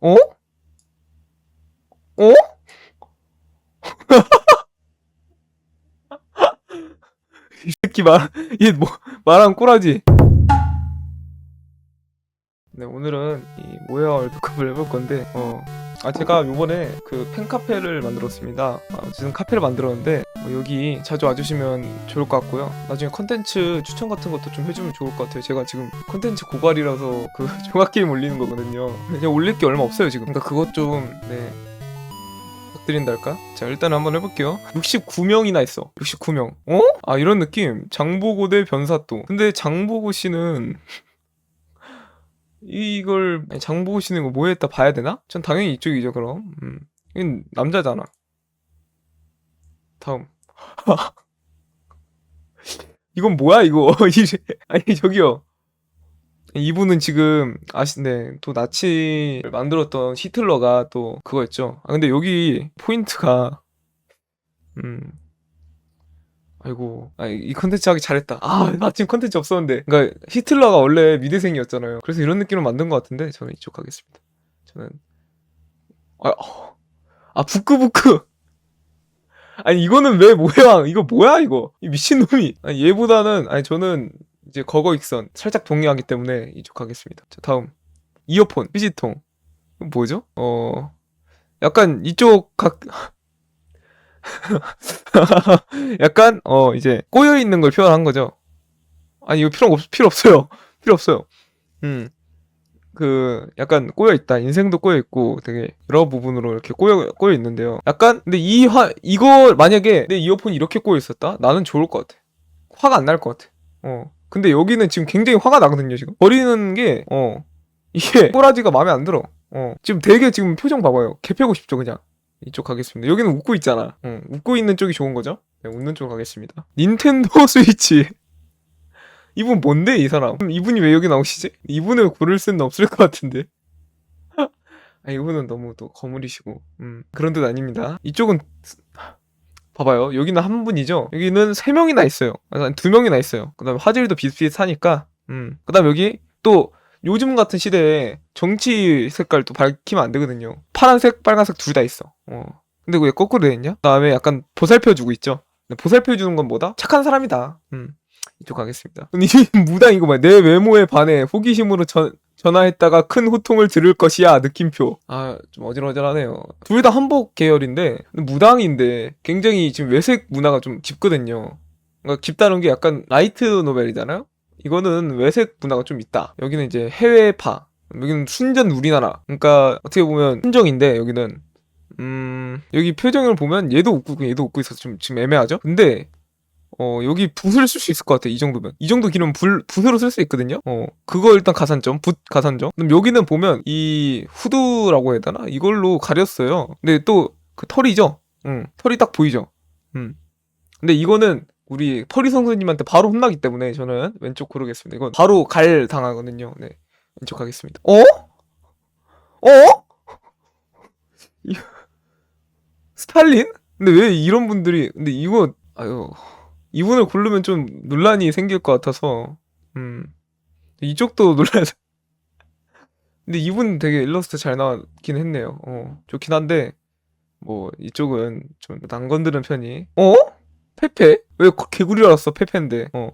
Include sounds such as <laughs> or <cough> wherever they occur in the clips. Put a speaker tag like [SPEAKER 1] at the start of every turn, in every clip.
[SPEAKER 1] 어? 어? <laughs> 이 새끼 말, 얘 뭐, 말하면 꼬라지. 네, 오늘은 이 모야 월드컵을 해볼 건데, 어. 아, 제가 요번에 그 팬카페를 만들었습니다. 아, 지금 카페를 만들었는데, 뭐 여기 자주 와주시면 좋을 것 같고요. 나중에 컨텐츠 추천 같은 것도 좀 해주면 좋을 것 같아요. 제가 지금 컨텐츠 고갈이라서 <laughs> 그 종합게임 올리는 거거든요. 그냥 올릴 게 얼마 없어요, 지금. 그러니까 그것 좀, 네. 부탁드린달까? 자, 일단 한번 해볼게요. 69명이나 있어. 69명. 어? 아, 이런 느낌. 장보고 대 변사또. 근데 장보고 씨는 <laughs> 이걸 장보고 씨는 이거 뭐 했다 봐야 되나? 전 당연히 이쪽이죠, 그럼. 음. 남자잖아. 다음. <laughs> 이건 뭐야, 이거? <laughs> 이- 아니, 저기요. 이분은 지금 아시네 또 나치를 만들었던 히틀러가 또 그거였죠. 아 근데 여기 포인트가 음 아이고 아, 이 컨텐츠 하기 잘했다. 아 마침 컨텐츠 없었는데 그러니까 히틀러가 원래 미대생이었잖아요. 그래서 이런 느낌으로 만든 것 같은데 저는 이쪽 가겠습니다. 저는 아, 어. 아 부끄부끄 아니 이거는 왜 뭐야 이거 뭐야 이거 이 미친놈이 아니 얘보다는 아니 저는 이제 거거익선 살짝 동의하기 때문에 이쪽 하겠습니다. 자, 다음 이어폰 휴지통 뭐죠? 어 약간 이쪽 각 <laughs> 약간 어 이제 꼬여 있는 걸 표현한 거죠. 아니 이거 필요 없 필요 없어요. 필요 없어요. 음. 그 약간 꼬여 있다. 인생도 꼬여 있고 되게 여러 부분으로 이렇게 꼬여 꼬여 있는데요. 약간 근데 이 화 이거 만약에 내 이어폰이 이렇게 꼬여 있었다? 나는 좋을 것 같아. 화가 안 날 것 같아. 어. 근데 여기는 지금 굉장히 화가 나거든요, 지금. 버리는 게, 어. 이게, <laughs> 꼬라지가 마음에 안 들어. 어. 지금 되게 지금 표정 봐봐요. 개 패고 싶죠, 그냥. 이쪽 가겠습니다. 여기는 웃고 있잖아. 어. 웃고 있는 쪽이 좋은 거죠? 네, 웃는 쪽 가겠습니다. 닌텐도 <laughs> 스위치. 이분 뭔데, 이 사람? 음, 이분이 왜 여기 나오시지? 이분을 고를 수는 없을 것 같은데. <laughs> 아, 이분은 너무 또 거물이시고. 음, 그런 뜻 아닙니다. 이쪽은, 봐봐요. 여기는 한 분이죠. 여기는 세 명이나 있어요. 두 명이나 있어요. 그다음에 화질도 비슷비슷하니까. 음. 그다음 여기 또 요즘 같은 시대에 정치 색깔 또 밝히면 안 되거든요. 파란색, 빨간색 둘 다 있어. 어. 근데 왜 거꾸로 돼 있냐? 그다음에 약간 보살펴 주고 있죠. 보살펴 주는 건 뭐다? 착한 사람이다. 음. 이쪽 가겠습니다. 이 무당 이거 뭐야? 내 외모에 반해 호기심으로 전 전화했다가 큰 호통을 들을 것이야 느낌표. 아 좀 어질어질하네요. 둘 다 한복 계열인데 무당인데 굉장히 지금 외색 문화가 좀 깊거든요. 그러니까 깊다는 게 약간 라이트 노벨이잖아요? 이거는 외색 문화가 좀 있다. 여기는 이제 해외파. 여기는 순전 우리나라. 그러니까 어떻게 보면 순정인데 여기는. 음 여기 표정을 보면 얘도 웃고 얘도 웃고 있어서 좀 지금 애매하죠? 근데 어, 여기 붓을 쓸 수 있을 것 같아, 이 정도면. 이 정도 길이면 불, 붓으로 쓸 수 있거든요? 어, 그거 일단 가산점, 붓 가산점. 그럼 여기는 보면, 이 후드라고 해야 되나? 이걸로 가렸어요. 근데 또, 그 털이죠? 응, 털이 딱 보이죠? 음. 근데 이거는, 우리 펄이 선생님한테 바로 혼나기 때문에 저는 왼쪽 고르겠습니다. 이건 바로 갈 당하거든요. 네. 왼쪽 가겠습니다. 어? 어? <laughs> 이- 스탈린? 근데 왜 이런 분들이, 근데 이거, 아유. 이분을 고르면 좀 논란이 생길 것 같아서 음. 이쪽도 <laughs> 논란 근데 이분 되게 일러스트 잘 나왔긴 했네요. 어 좋긴 한데 뭐 이쪽은 좀안 건드는 편이 어? 페페? 왜 개구리라 왔어 페페인데. 어.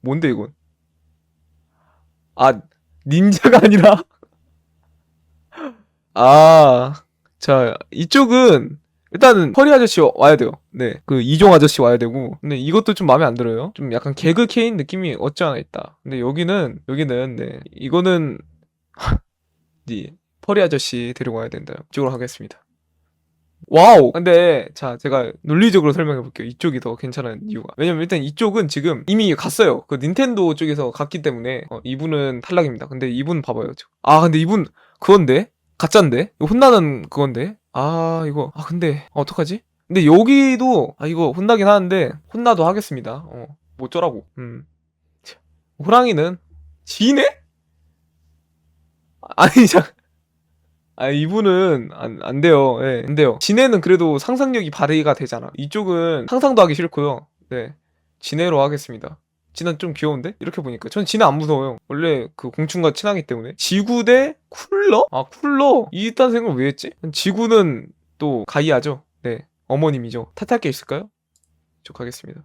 [SPEAKER 1] 뭔데 이건? 아 닌자가 아니라? <laughs> 아 자 이쪽은 일단은 허리 아저씨 와야 돼요. 네. 그 이종 아저씨 와야 되고. 근데 이것도 좀 마음에 안 들어요. 좀 약간 개그 케인 느낌이 없지 않아 있다. 근데 여기는 여기는 네. 이거는 <laughs> 네. 펄이 아저씨 데리고 와야 된다. 이쪽으로 하겠습니다. 와우. 근데 자, 제가 논리적으로 설명해 볼게요. 이쪽이 더 괜찮은 이유가. 왜냐면 일단 이쪽은 지금 이미 갔어요. 그 닌텐도 쪽에서 갔기 때문에 어, 이분은 탈락입니다. 근데 이분 봐봐요. 지금. 아, 근데 이분 그건데 가짠데 혼나는 그건데 아 이거 아 근데 어떡하지? 근데 여기도 아 이거 혼나긴 하는데 혼나도 하겠습니다. 어, 뭐 어쩌라고. 음. 자, 호랑이는 지네? 아니 자. 아 이분은 안, 안 돼요. 예, 안 돼요. 지네는 그래도 상상력이 발휘가 되잖아. 이쪽은 상상도 하기 싫고요. 네. 지네로 하겠습니다. 진화 좀 귀여운데? 이렇게 보니까. 전 진화 안 무서워요. 원래 그 공충과 친하기 때문에. 지구 대 쿨러? 아, 쿨러? 이딴 생각을 왜 했지? 지구는 또 가이아죠. 네. 어머님이죠. 탓할 게 있을까요? 쭉 가겠습니다.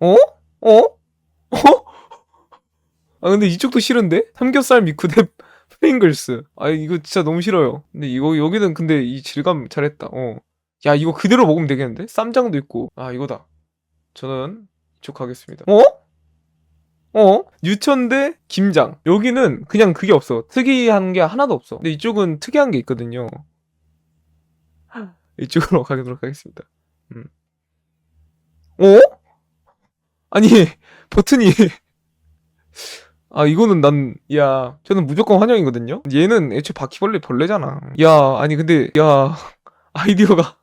[SPEAKER 1] 어? 어? 어? <laughs> 아, 근데 이쪽도 싫은데? 삼겹살 미쿠 대 <laughs> 프링글스. 아, 이거 진짜 너무 싫어요. 근데 이거, 여기는 근데 이 질감 잘했다. 어. 야, 이거 그대로 먹으면 되겠는데? 쌈장도 있고. 아, 이거다. 저는 이쪽 가겠습니다. 어? 어? 유천 대 김장. 여기는 그냥 그게 없어. 특이한 게 하나도 없어. 근데 이쪽은 특이한 게 있거든요. <laughs> 이쪽으로 가도록 하겠습니다. 음. 어? 아니, <laughs> 버튼이. 아, 이거는 난, 야, 저는 무조건 환영이거든요? 얘는 애초에 바퀴벌레 벌레잖아. 야, 아니, 근데, 야, <laughs> 아이디어가.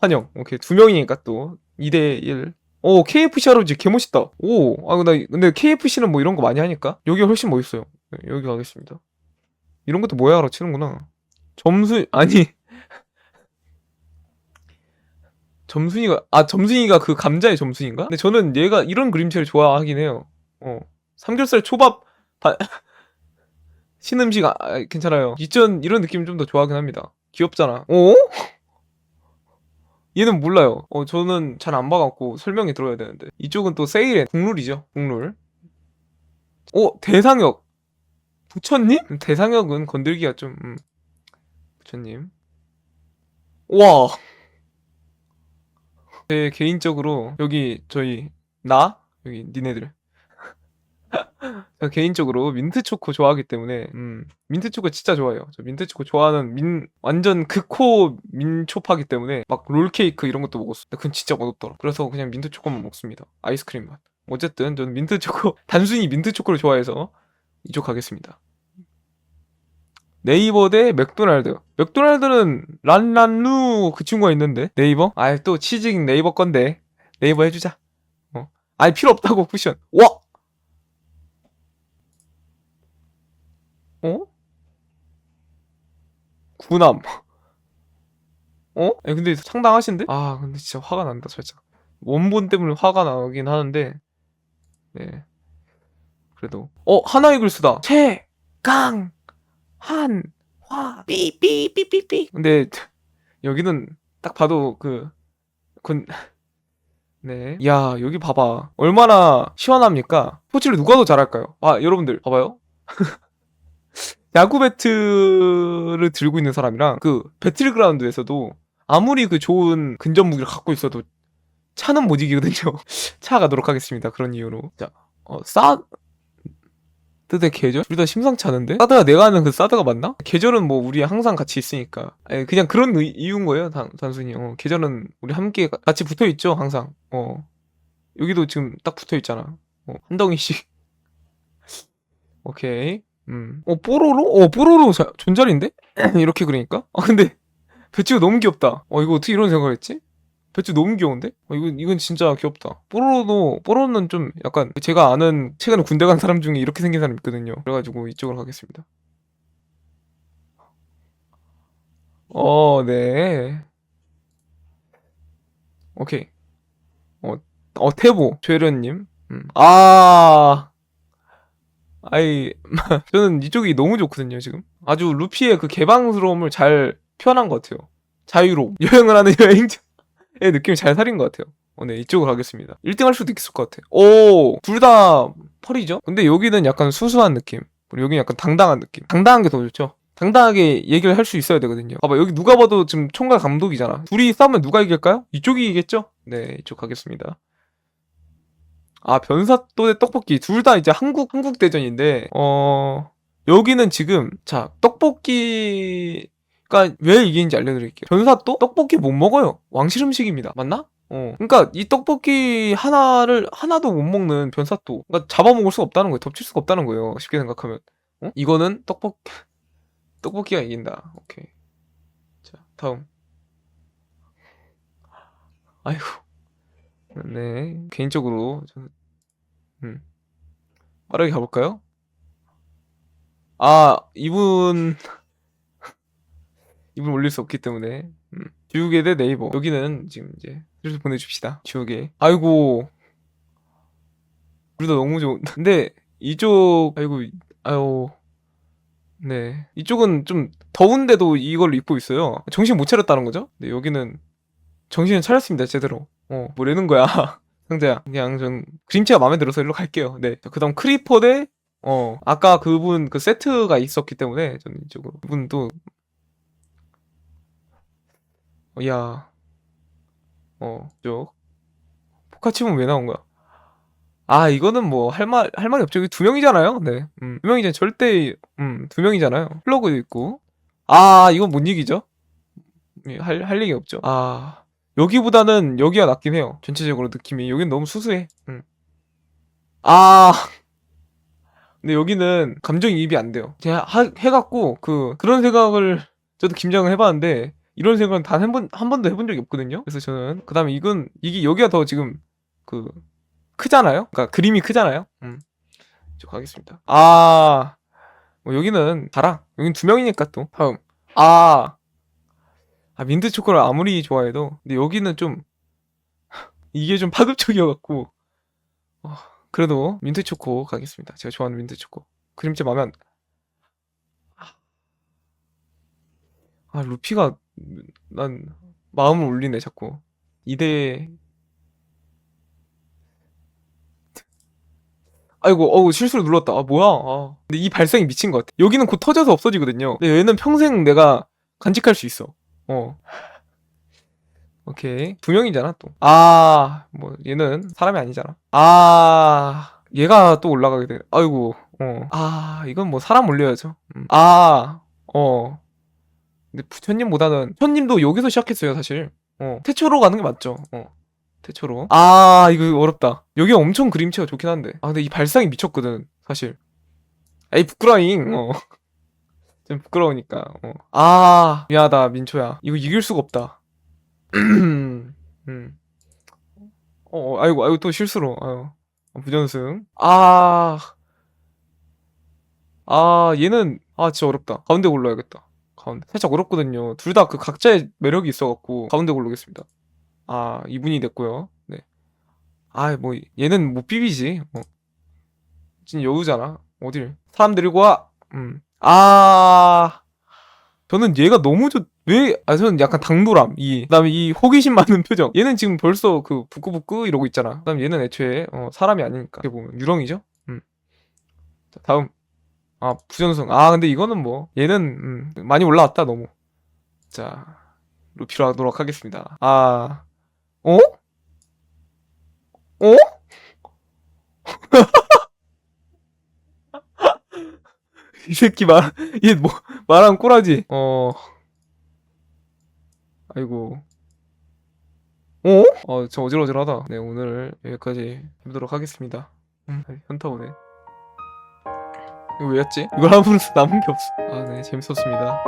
[SPEAKER 1] 환영. 오케이. 두 명이니까 또. 2대1. 오, KFC 할아버지 개멋있다. 오, 아, 나, 근데 KFC는 뭐 이런 거 많이 하니까. 여기가 훨씬 멋있어요. 네, 여기 가겠습니다. 이런 것도 뭐야 하러 치는구나. 점수, 아니. <laughs> 점순이가, 아, 점순이가 그 감자의 점순인가? 근데 저는 얘가 이런 그림체를 좋아하긴 해요. 어. 삼겹살 초밥, 바... <laughs> 신음식, 아, 아, 괜찮아요. 이전 이런 느낌 좀 더 좋아하긴 합니다. 귀엽잖아. 어? 얘는 몰라요. 어, 저는 잘 안 봐갖고 설명이 들어야 되는데. 이쪽은 또 세일에 국룰이죠. 국룰. 오, 대상역. 부처님? 대상역은 건들기가 좀, 음. 부처님. 와. 제 개인적으로, 여기, 저희, 나? 여기, 니네들. 저 개인적으로 민트 초코 좋아하기 때문에 음, 민트 초코 진짜 좋아해요. 저 민트 초코 좋아하는 민 완전 극호 민초파기 때문에 막 롤케이크 이런 것도 먹었어. 근데 그건 진짜 맛없더라. 그래서 그냥 민트 초코만 먹습니다. 아이스크림 맛. 어쨌든 저는 민트 초코 <laughs> 단순히 민트 초코를 좋아해서 이쪽 가겠습니다. 네이버 대 맥도날드. 맥도날드는 란란루 그 친구가 있는데 네이버? 아이 또 치즈잉 네이버 건데 네이버 해주자. 어. 아니 필요 없다고 쿠션. 와 어? 구남. 어? 아니, 근데 상당하신데? 아, 근데 진짜 화가 난다, 살짝. 원본 때문에 화가 나긴 하는데, 네. 그래도. 어, 하나 이글스다. 최, 강, 한, 화, 삐, 삐, 삐, 삐, 삐. 근데, 여기는 딱 봐도 그, 군, 네. 야, 여기 봐봐. 얼마나 시원합니까? 스포츠를 누가 더 잘할까요? 아, 여러분들, 봐봐요. <laughs> 야구 배트를 들고 있는 사람이랑 그 배틀그라운드에서도 아무리 그 좋은 근접 무기를 갖고 있어도 차는 못 이기거든요. <laughs> 차 가도록 하겠습니다. 그런 이유로. 자, 어, 사드 대 계절? 둘 다 심상치 않은데? 사드가 내가 아는 그 사드가 맞나? 계절은 뭐 우리 항상 같이 있으니까. 아니, 그냥 그런 의- 이유인 거예요. 단, 단순히. 어, 계절은 우리 함께 가- 같이 붙어 있죠. 항상. 어. 여기도 지금 딱 붙어 있잖아. 어, 한 덩이씩. <laughs> 오케이. 음. 어, 뽀로로? 어, 뽀로로 자, 존잘인데? <clears throat> 이렇게 그러니까? 아, 근데, <laughs> 배추가 너무 귀엽다. 어, 이거 어떻게 이런 생각을 했지? 배추 너무 귀여운데? 어, 이건, 이건 진짜 귀엽다. 뽀로로도, 뽀로로는 좀 약간, 제가 아는, 최근에 군대 간 사람 중에 이렇게 생긴 사람 있거든요. 그래가지고 이쪽으로 가겠습니다. 어, 네. 오케이. 어, 어, 태보, 최련님. 음. 아, 아이, <laughs> 저는 이쪽이 너무 좋거든요, 지금. 아주 루피의 그 개방스러움을 잘 표현한 것 같아요. 자유로움. <laughs> 여행을 하는 여행자의 느낌을 잘 살린 것 같아요. 어, 네, 이쪽으로 가겠습니다. 1등 할 수도 있을 것 같아. 오, 둘 다 펄이죠? 근데 여기는 약간 수수한 느낌. 그리고 여기는 약간 당당한 느낌. 당당한 게 더 좋죠? 당당하게 얘기를 할 수 있어야 되거든요. 봐봐, 여기 누가 봐도 지금 총괄 감독이잖아. 둘이 싸우면 누가 이길까요? 이쪽이 이기겠죠? 네, 이쪽 가겠습니다. 아, 변사또 대 떡볶이. 둘 다 이제 한국, 한국 대전인데, 어, 여기는 지금, 자, 떡볶이가 왜 이기는지 알려드릴게요. 변사또? 떡볶이 못 먹어요. 왕실 음식입니다. 맞나? 어. 그러니까 이 떡볶이 하나를, 하나도 못 먹는 변사또. 그러니까 잡아먹을 수가 없다는 거예요. 덮칠 수가 없다는 거예요. 쉽게 생각하면. 어? 이거는 떡볶이, 떡볶이가 이긴다. 오케이. 자, 다음. 아이고. 네. 개인적으로, 저는, 음. 빠르게 가볼까요? 아, 이분, <laughs> 이분 올릴 수 없기 때문에, 음. 지우개 대 네이버. 여기는 지금 이제, 슬슬 보내줍시다. 지우개. 아이고. 둘 다 너무 좋은. <laughs> 근데 이쪽 아이고 아유 네 이쪽은 좀 더운데도 이걸 입고 있어요. 정신 못 차렸다는 거죠? 네 여기는 정신을 차렸습니다 제대로. 어 뭐라는 거야 <laughs> 상자야. 그냥 전 그림체가 마음에 들어서 일로 갈게요. 네 그다음 크리퍼 대 어, 아까 그분 그 세트가 있었기 때문에 저는 이쪽으로. 그분 또, 어, 야, 어, 쪽. 포카치몬 왜 나온 거야? 아, 이거는 뭐, 할 말, 할 말이 없죠. 두 명이잖아요. 네. 음, 두 명이잖아요. 절대, 음, 두 명이잖아요. 플러그도 있고. 아, 이건 못 이기죠? 예, 할, 할 얘기 없죠. 아, 여기보다는 여기가 낫긴 해요. 전체적으로 느낌이. 여긴 너무 수수해. 음. 아, 근데 여기는 감정이입이 안 돼요. 제가 하- 해갖고 그 그런 생각을 저도 김장을 해봤는데 이런 생각은 단 한 번 한 번도 해본 적이 없거든요. 그래서 저는 그 다음에 이건 이게 여기가 더 지금 그 크잖아요. 그러니까 그림이 크잖아요. 음, 저 가겠습니다. 아, 뭐 여기는 다랑 여긴 두 명이니까 또 다음 아, 아 민트 초코를 아무리 좋아해도 근데 여기는 좀 <laughs> 이게 좀 파급적이어갖고. 어, 그래도 민트 초코 가겠습니다. 제가 좋아하는 민트 초코. 그림체 마음에 안. 아, 루피가 난 마음을 울리네 자꾸. 2대 아이고, 어우, 실수로 눌렀다. 아, 뭐야. 아. 근데 이 발상이 미친 것 같아. 여기는 곧 터져서 없어지거든요. 근데 얘는 평생 내가 간직할 수 있어. 어. 오케이. 두 명이잖아, 또. 아, 뭐, 얘는 사람이 아니잖아. 아, 얘가 또 올라가게 돼. 아이고, 어. 아, 이건 뭐 사람 올려야죠. 음. 아, 어. 근데 부처님보다는, 부처님도 여기서 시작했어요, 사실. 어. 태초로 가는 게 맞죠. 어. 태초로. 아, 이거 어렵다. 여기 엄청 그림체가 좋긴 한데. 아, 근데 이 발상이 미쳤거든, 사실. 에이, 부끄러잉. 어. 좀 부끄러우니까. 어. 아, 미안하다, 민초야. 이거 이길 수가 없다. <clears throat> 음. 어, 어, 아이고, 아이고, 또 실수로. 아유. 어, 부전승. 아. 아, 얘는, 아, 진짜 어렵다. 가운데 골라야겠다. 가운데. 살짝 어렵거든요. 둘 다 그 각자의 매력이 있어갖고, 가운데 고르겠습니다. 아, 이분이 됐고요. 네. 아, 뭐, 얘는 못 비비지. 어. 진짜 여우잖아. 어딜. 사람 데리고 와. 음. 아. 저는 얘가 너무 좋, 왜, 아, 저는 약간 당돌함, 이. 그 다음에 이 호기심 많은 <laughs> 표정. 얘는 지금 벌써 그 부끄부끄 이러고 있잖아. 그 다음 얘는 애초에, 어, 사람이 아니니까. 어떻게 보면, 유령이죠? 음. 자, 다음. 아, 부전승. 아, 근데 이거는 뭐, 얘는, 음, 많이 올라왔다, 너무. 자, 루피로 하도록 하겠습니다. 아, 어? 어? 이 새끼 말, <laughs> 얘 뭐, 말한 꼬라지. 어, 아이고. 어? 어, 저 어질어질하다. 네, 오늘 여기까지 해보도록 하겠습니다. 음, 현타 오네. 이거 왜였지? 이걸 하면서 남은 게 없어. 아, 네, 재밌었습니다.